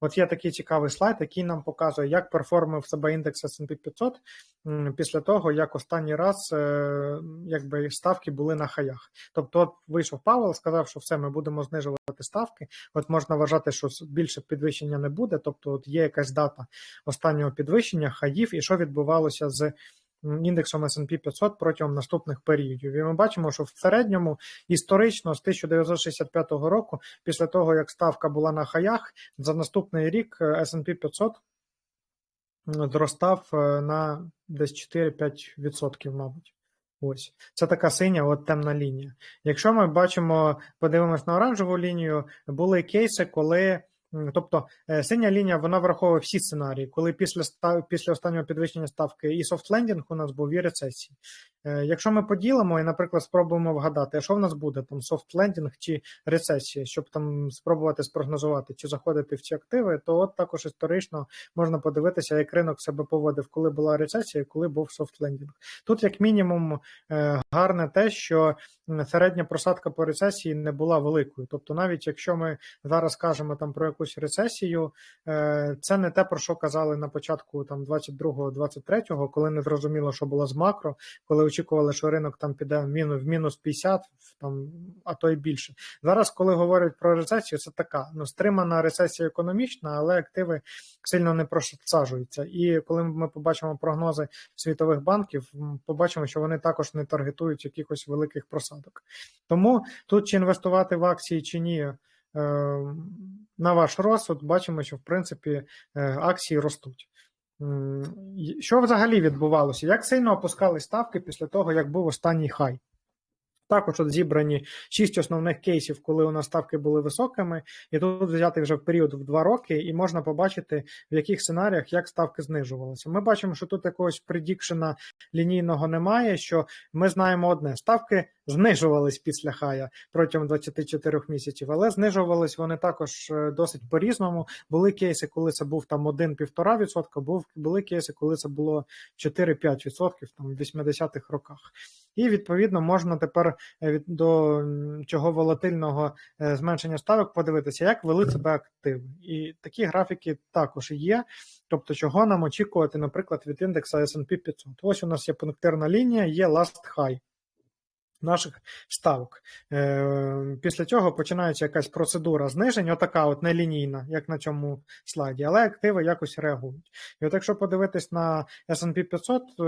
От є такий цікавий слайд, який нам показує, як перформив себе індекс S&P 500 після того, як останній раз е, якби ставки були на хаях. Тобто, от вийшов Павел, сказав, що все, ми будемо знижувати ставки. От можна вважати, що більше підвищення не буде. Тобто, от є якась дата останнього підвищення хаїв, і що відбувалося з індексом S&P 500 протягом наступних періодів. І ми бачимо, що в середньому історично з 1965 року, після того як ставка була на хаях, за наступний рік е, S&P 500 зростав е, на десь 4-5%, мабуть. Ось це така синя, от темна лінія. Якщо ми бачимо, подивимось на оранжеву лінію, були кейси, коли. Тобто е, синя лінія вона враховує всі сценарії, коли після став, після останнього підвищення ставки і софтлендінг у нас був і рецесії. Е, Якщо ми поділимо і, наприклад, спробуємо вгадати, що в нас буде там софтлендінг чи рецесія, щоб там спробувати спрогнозувати, чи заходити в ці активи, то от також історично можна подивитися, як ринок себе поводив, коли була рецесія, коли був софтлендінг. Тут, як мінімум, е, гарне те, що середня просадка по рецесії не була великою. Тобто, навіть якщо ми зараз кажемо там про якусь рецесію, е, це не те, про що казали на початку там 22-23, коли не зрозуміло, що було з макро, коли очікували, що ринок там піде в мінус, в мінус 50, там, а то й більше. Зараз, коли говорять про рецесію, це така ну, стримана рецесія економічна, але активи сильно не просаджуються. І коли ми побачимо прогнози світових банків, побачимо, що вони також не таргетують якихось великих просадок. Тому тут чи інвестувати в акції чи ні. е, На ваш розсуд бачимо, що в принципі е, акції ростуть. Що взагалі відбувалося? Як сильно опускали ставки після того, як був останній хай? Також от зібрані шість основних кейсів, коли у нас ставки були високими, і тут взяти вже в період в два роки, і можна побачити, в яких сценаріях як ставки знижувалися. Ми бачимо, що тут якогось предікшена лінійного немає. Що ми знаємо одне: ставки знижувались після хая протягом 24 місяців, але знижувались вони також е, досить по-різному. Були кейси, коли це був там 1-1,5%, був були кейси, коли це було 4-5% там в 80-х роках. І відповідно можна тепер е, від до цього волатильного е, зменшення ставок подивитися, як вели себе активи. І такі графіки також є. Тобто, чого нам очікувати, наприклад, від індекса S&P 500. Ось у нас є пунктирна лінія, є last high наших ставок. Е, Після цього починається якась процедура зниження, отака от нелінійна, як на цьому слайді, але активи якось реагують. І от якщо подивитись на S&P 500, е,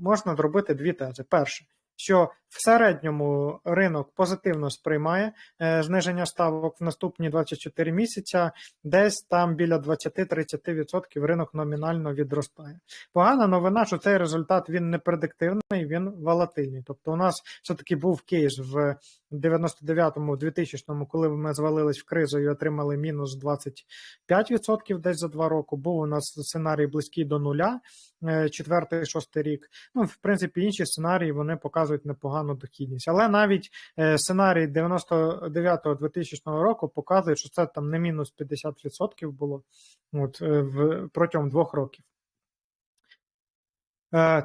можна зробити дві тези. Перше, що в середньому ринок позитивно сприймає е, зниження ставок в наступні 24 місяця, десь там біля 20-30% ринок номінально відростає. Погана новина, що цей результат він не предиктивний, він волатильний. Тобто, у нас все-таки був кейс в 99-му, 2000-му, коли ми звалились в кризу і отримали мінус 25% десь за два роки. Був у нас сценарій близький до нуля, е, четвертий, шостий рік. Ну, в принципі, інші сценарії вони показують непогану дохідність. Але навіть е, сценарій 99-2000 року показує, що це там не мінус 50% було от, е, в, протягом двох років.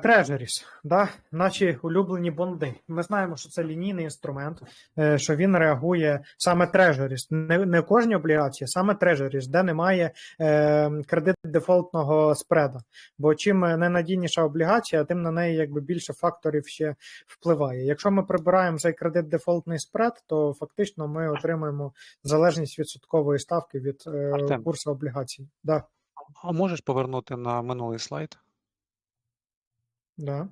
Трежеріс, да, наші улюблені бонди. Ми знаємо, що це лінійний інструмент, е, що він реагує саме трежеріс, не, не кожні облігації, саме трежеріс, де немає е, кредит дефолтного спреда. Бо чим ненадійніша облігація, тим на неї якби більше факторів ще впливає. Якщо ми прибираємо цей кредит дефолтний спред, то фактично ми отримуємо залежність відсоткової ставки від е, курсу облігацій. Да, А можеш повернути на минулий слайд? Да.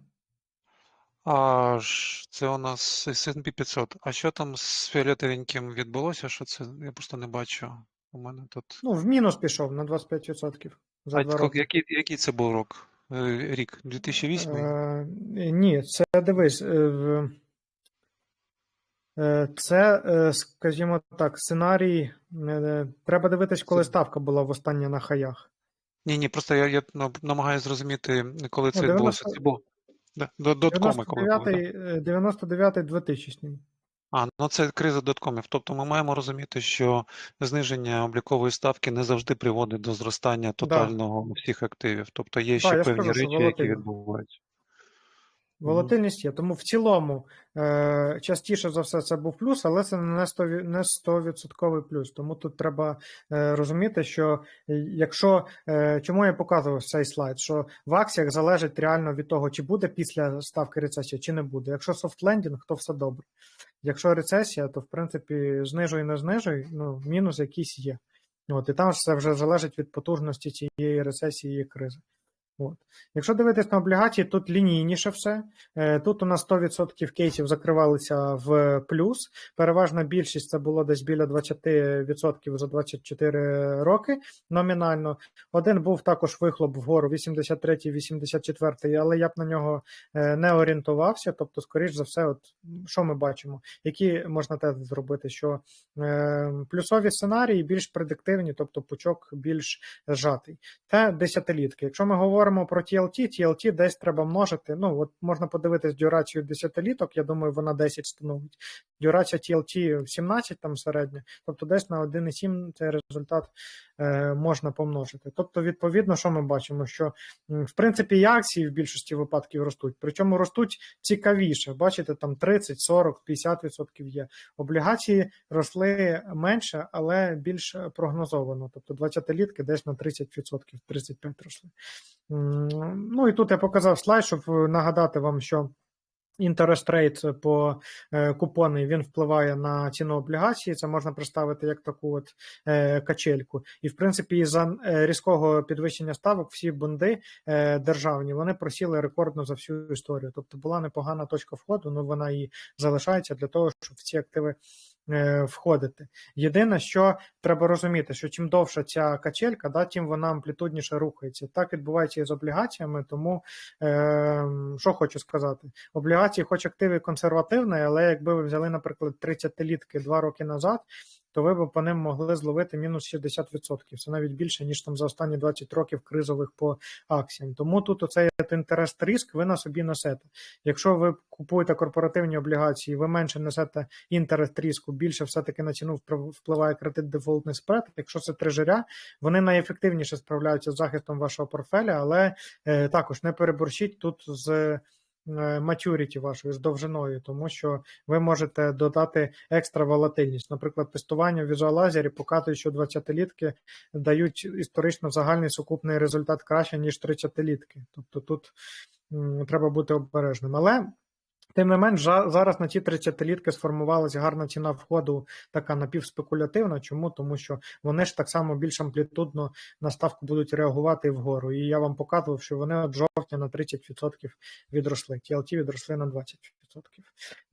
А ж це у нас S&P 500. А що там з фіолетовеньким відбулося? Що це? Я просто не бачу. У мене тут. Ну, в мінус пішов на 25% за А два роки. який, який це був рок? Е, Рік? 2008? Е, ні, це дивись. е, е, Це, е, скажімо так, сценарій. е, Треба дивитись, коли Це- ставка була в останнє на хаях. Ні, ні, просто я, я на- намагаюся зрозуміти, коли це 90... відбулося. Це було да, до- доткоми, коли були, да? 99-й, е, 99-й 2000 А, ну це криза доткомів. Тобто ми маємо розуміти, що зниження облікової ставки не завжди приводить до зростання тотального всіх активів. Тобто є ще я певні скажу, речі, які відбуваються. Волатильність є. Тому в цілому е, частіше за все це був плюс, але це не 100%, не 100% плюс. Тому тут треба е, розуміти, що е, якщо е, чому я показував цей слайд, що в акціях залежить реально від того, чи буде після ставки рецесія, чи не буде. Якщо софтлендінг, то все добре. Якщо рецесія, то в принципі знижуй, не знижуй, ну мінус якийсь є. От, і там це вже залежить від потужності цієї рецесії і кризи. От. Якщо дивитись на облігації, тут лінійніше все. Е, Тут у нас 100% кейсів закривалися в плюс. Переважна більшість це було десь біля 20% за 24 роки номінально. Один був також вихлоп вгору 83-84, але я б на нього е, не орієнтувався. Тобто, скоріш за все, от що ми бачимо, які можна тези зробити, що е, плюсові сценарії більш предиктивні, тобто пучок більш зжатий. Це десятилітки. Якщо ми говоримо про TLT, TLT десь треба множити. Ну, от можна подивитись дюрацію десятиліток, я думаю, вона 10 становить. Дюрація TLT 17 там середня, тобто десь на 1,7 цей результат е, можна помножити. Тобто, відповідно, що ми бачимо, що в принципі і акції в більшості випадків ростуть, причому ростуть цікавіше. Бачите, там 30, 40, 50% є. Облігації росли менше, але більш прогнозовано. Тобто 20-літки десь на 30%, 35% росли. Ну і тут я показав слайд, щоб нагадати вам, що Interest rate по е, купони він впливає на ціну облігації. Це можна представити як таку от е, качельку. І в принципі, е, різкого підвищення ставок всі бонди е, державні вони просіли рекордно за всю історію. Тобто була непогана точка входу, ну вона і залишається для того, щоб ці активи е, входити. Єдине, що треба розуміти, що чим довша ця качелька, да, тим вона амплітудніше рухається. Так відбувається і з облігаціями. Тому е, що хочу сказати, облігації, хоч активи консервативні, але якби ви взяли, наприклад, 30-літки два роки назад. То ви б по ним могли зловити мінус 60%. Це навіть більше, ніж там за останні 20 років кризових по акціям. Тому тут оцей інтерес риск ви на собі несете. Якщо ви купуєте корпоративні облігації, ви менше несете інтерес риску, більше все-таки на ціну впливає- кредит дефолтний спред. Якщо це трежеря, вони найефективніше справляються з захистом вашого портфеля, але е, також не переборщіть тут з матюріті вашою з довжиною, тому що ви можете додати екстра волатильність. Наприклад, тестування в візуалазері показує, що 20-літки дають історично загальний сукупний результат краще, ніж 30-літки. Тобто тут треба бути обережним. Але Тим не менш, зараз на ті 30-літки сформувалася гарна ціна входу, така напівспекулятивна. Чому? Тому що вони ж так само більш амплітудно на ставку будуть реагувати вгору. І я вам показував, що вони от жовтня на 30% відросли. TLT відросли на 20%.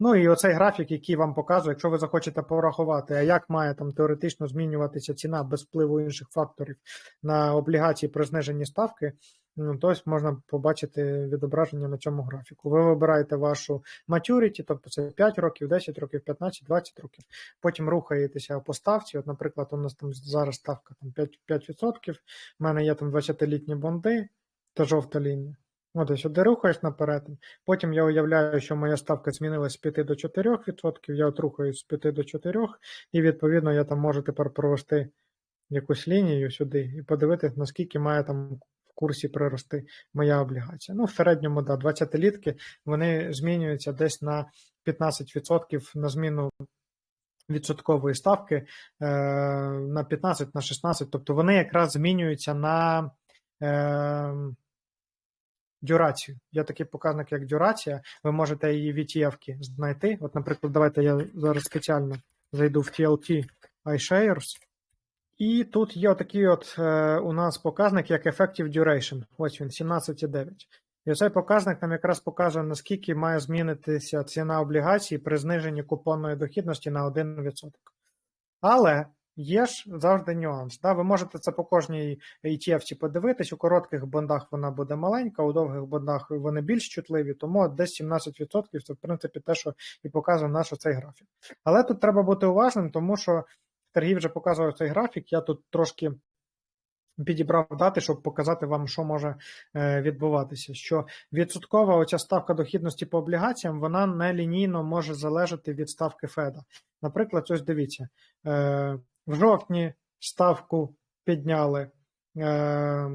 Ну і оцей графік, який вам показує, якщо ви захочете порахувати, а як має там теоретично змінюватися ціна без впливу інших факторів на облігації при зниженні ставки. Ну, то ось можна побачити відображення на цьому графіку. Ви вибираєте вашу maturity, тобто це 5 років, 10 років, 15, 20 років. Потім рухаєтеся по ставці. От, наприклад, у нас там зараз ставка там 5%. 5%. У мене є там 20-літні бонди та жовта лінія. От я сюди рухаюсь наперед. Потім я уявляю, що моя ставка змінилась з 5 до 4%. Я от рухаюсь з 5 до 4, і відповідно я там можу тепер провести якусь лінію сюди і подивитися, наскільки має там курсі прирости моя облігація. Ну, в середньому, да, 20-літки вони змінюються десь на 15% на зміну відсоткової ставки е, на 15, на 16. Тобто вони якраз змінюються на е, дюрацію. Є такий показник, як дюрація. Ви можете її в ETF знайти. От, наприклад, давайте я зараз спеціально зайду в TLT iShares. І тут є отакий от е, у нас показник, як Effective Duration. Ось він, 17,9. І цей показник нам якраз показує, наскільки має змінитися ціна облігацій при зниженні купонної дохідності на 1%. Але є ж завжди нюанс. Да? Ви можете це по кожній ETF подивитись. У коротких бондах вона буде маленька, у довгих бондах вони більш чутливі, тому десь 17% це в принципі те, що і показує наш цей графік. Але тут треба бути уважним, тому що Сергій вже показував цей графік. Я тут трошки підібрав дати, щоб показати вам, що може е, відбуватися. Що відсоткова оця ставка дохідності по облігаціям, вона нелінійно може залежати від ставки Феда. Наприклад, ось дивіться, е, в жовтні ставку підняли. Е,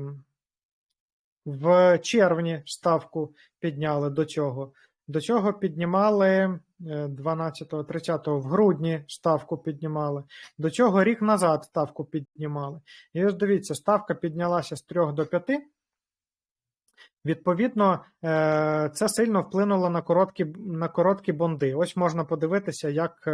в червні ставку підняли до цього. До цього піднімали 12-30 в грудні ставку піднімали. До цього рік назад ставку піднімали. І ось дивіться, ставка піднялася з 3 до 5. Відповідно, е, це сильно вплинуло на короткі, на короткі бонди. Ось можна подивитися, як е,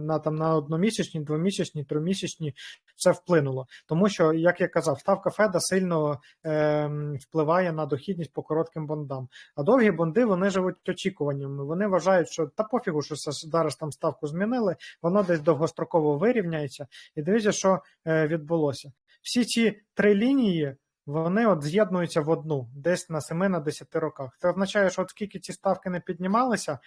на, там, на одномісячні, двомісячні, тримісячні це вплинуло. Тому що, як я казав, ставка Феда сильно е, впливає на дохідність по коротким бондам. А довгі бонди вони живуть очікуваннями. Вони вважають, що та пофігу, що зараз там ставку змінили, воно десь довгостроково вирівняється. І дивіться, що е, відбулося. Всі ці три лінії вони от з'єднуються в одну, десь на 7 на 10 роках. Це означає, що от скільки ці ставки не піднімалися,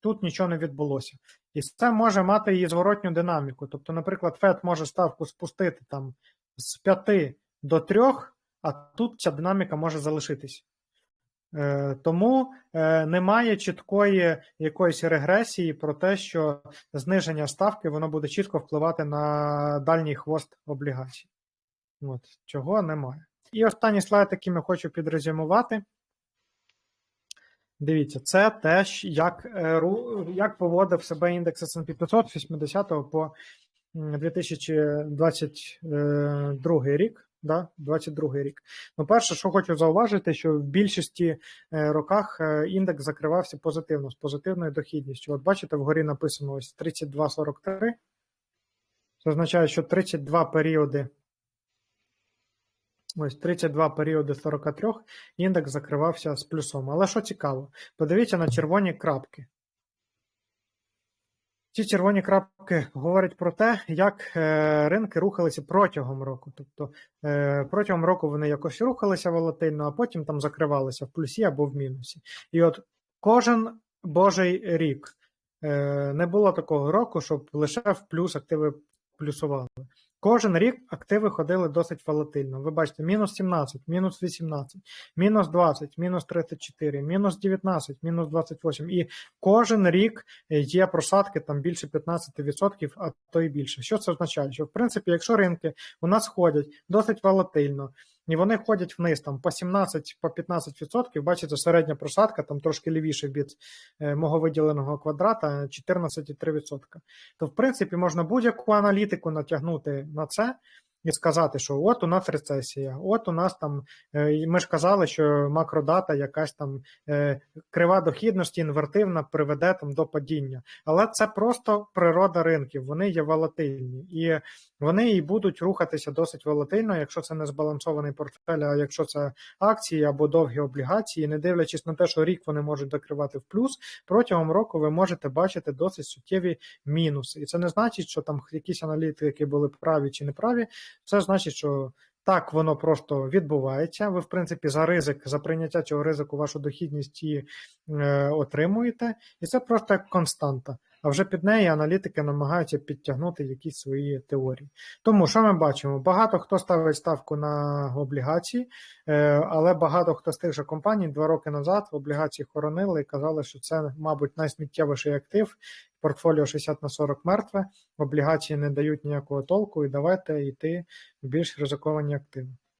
тут нічого не відбулося. І це може мати і зворотню динаміку. Тобто, наприклад, ФЕД може ставку спустити там з 5 до 3, а тут ця динаміка може залишитись. Е, Тому е, немає чіткої якоїсь регресії про те, що зниження ставки воно буде чітко впливати на дальній хвост облігацій. От, Чого немає. І останній слайд, який я хочу підрезюмувати. Дивіться, це теж як е, як поводив себе індекс S&P 500 з 80 по 2022 рік. Да, 22 рік. Ну, перше, що хочу зауважити, що в більшості е, роках е, індекс закривався позитивно, з позитивною дохідністю. От бачите, вгорі написано ось 32,43. Це означає, що 32 періоди Ось 32 періоди 43 індекс закривався з плюсом. Але що цікаво, подивіться на червоні крапки. Ці червоні крапки говорять про те, як е, ринки рухалися протягом року. Тобто е, протягом року вони якось рухалися волатильно, а потім там закривалися в плюсі або в мінусі. І от кожен божий рік е, не було такого року, щоб лише в плюс активи плюсували. Кожен рік активи ходили досить волатильно. Ви бачите, мінус 17, мінус 18, мінус 20, мінус 34, мінус 19, мінус 28. І кожен рік є просадки там більше 15%, а то і більше. Що це означає? Що в принципі, якщо ринки у нас ходять досить волатильно, і вони ходять вниз там по 17 по 15%, бачите, середня просадка там трошки лівіше від е, мого виділеного квадрата 14,3%. То, в принципі, можна будь-яку аналітику натягнути на це і сказати, що от у нас рецесія, от у нас там, е, ми ж казали, що макродата, якась там е, крива дохідності, інвертивна приведе там до падіння. Але це просто природа ринків, вони є волатильні. І вони і будуть рухатися досить волатильно, якщо це не збалансований портфель, а якщо це акції або довгі облігації, не дивлячись на те, що рік вони можуть докривати в плюс, протягом року ви можете бачити досить суттєві мінуси. І це не значить, що там якісь аналітики були праві чи неправі. Це значить, що так воно просто відбувається. Ви, в принципі, за ризик, за прийняття цього ризику, вашу дохідність і е, отримуєте, і це просто як константа. А вже під неї аналітики намагаються підтягнути якісь свої теорії. Тому що ми бачимо? Багато хто ставить ставку на облігації, е, але багато хто з тих же компаній два роки назад облігації хоронили і казали, що це, мабуть, найсміттєвіший актив. Портфоліо 60 на 40 мертве, облігації не дають ніякого толку, і давайте йти в більш ризиковані активи.